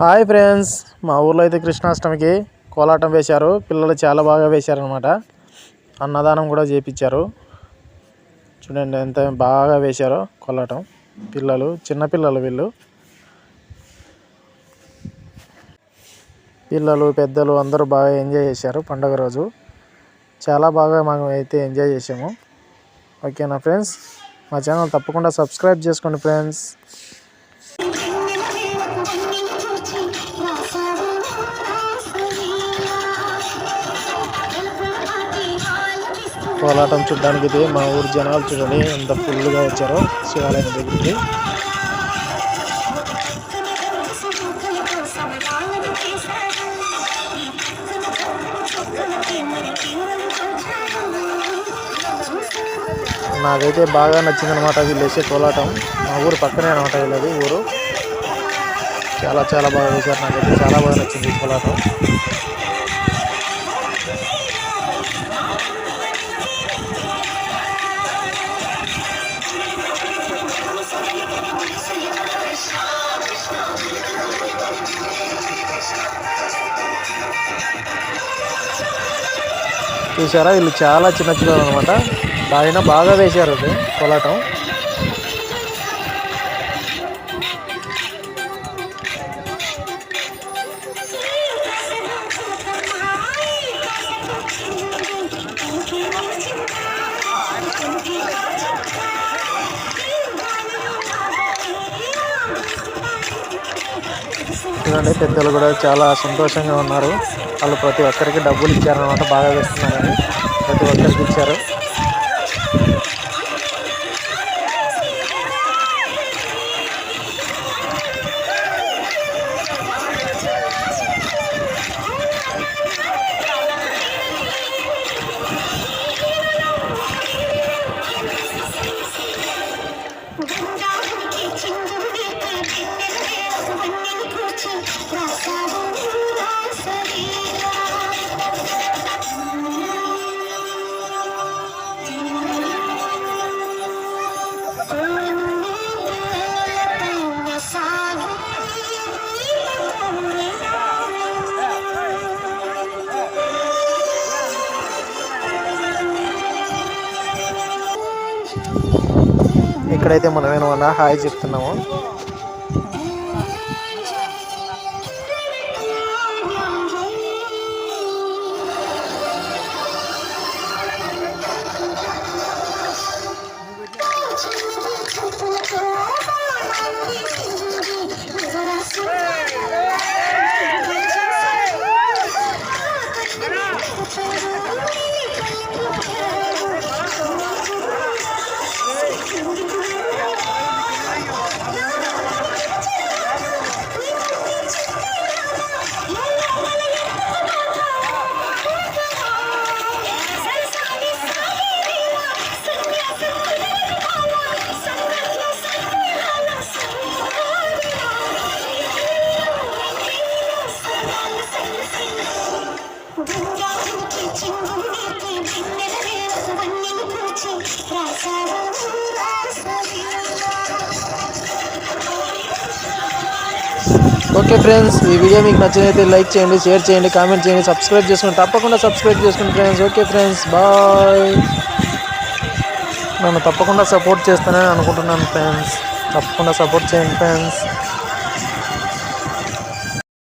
Hi friends మా ఊర్లో అయితే కృష్ణాష్టమికి కోలాటం వేశారు. పిల్లలు చాలా బాగా వేశారనమాట అన్నదానం కూడా చేపించారు చూడండి ఎంత బాగా వేశారో కోలాటం. పిల్లలు చిన్నపిల్లలు వీళ్ళు. పిల్లలు పెద్దలు అందరూ బాగా ఎంజాయ్ చేశారు పండుగ రోజు. చాలా బాగా మనం అయితే ఎంజాయ్ చేసాము ఓకేనా ఫ్రెండ్స్? మా ఛానల్ తప్పకుండా సబ్స్క్రైబ్ చేసుకోండి ఫ్రెండ్స్. కోలాటం చూడడానికి ఇది మా ఊరు జనాలు చూడండి ఎంత ఫుల్గా వచ్చారో శివాలయం దగ్గరికి. నాకైతే బాగా నచ్చిందనమాట వీళ్ళు వేసే కోలాటం. మా ఊరు పక్కనే అనమాట వీళ్ళది ఊరు. చాలా చాలా బాగా వేశారు నాకైతే. చాలా బాగా నచ్చింది కోలాటం. చూసారా వీళ్ళు చాలా చిన్న పిల్లలు అనమాట ఆయన బాగా వేశారు అది కోలాటం. చూడండి పెద్దలు కూడా చాలా సంతోషంగా ఉన్నారు. వాళ్ళు ప్రతి ఒక్కరికి డబ్బులు ఇచ్చారనమాట బాగా వేస్తున్నారని ప్రతి ఒక్కరికి ఇచ్చారు. ఇక్కడైతే మనం ఏమన్నా హాయ్ చెప్తున్నాము. ఓకే ఫ్రెండ్స్ ఈ వీడియో మీకు నచ్చినైతే లైక్ చేయండి షేర్ చేయండి కామెంట్ చేయండి సబ్స్క్రైబ్ చేసుకోండి తప్పకుండా సబ్స్క్రైబ్ చేసుకోండి ఫ్రెండ్స్. Okay friends bye. నన్ను తప్పకుండా సపోర్ట్ చేస్తానని అనుకుంటున్నాను ఫ్రెండ్స్. తప్పకుండా సపోర్ట్ చేయండి ఫ్రెండ్స్.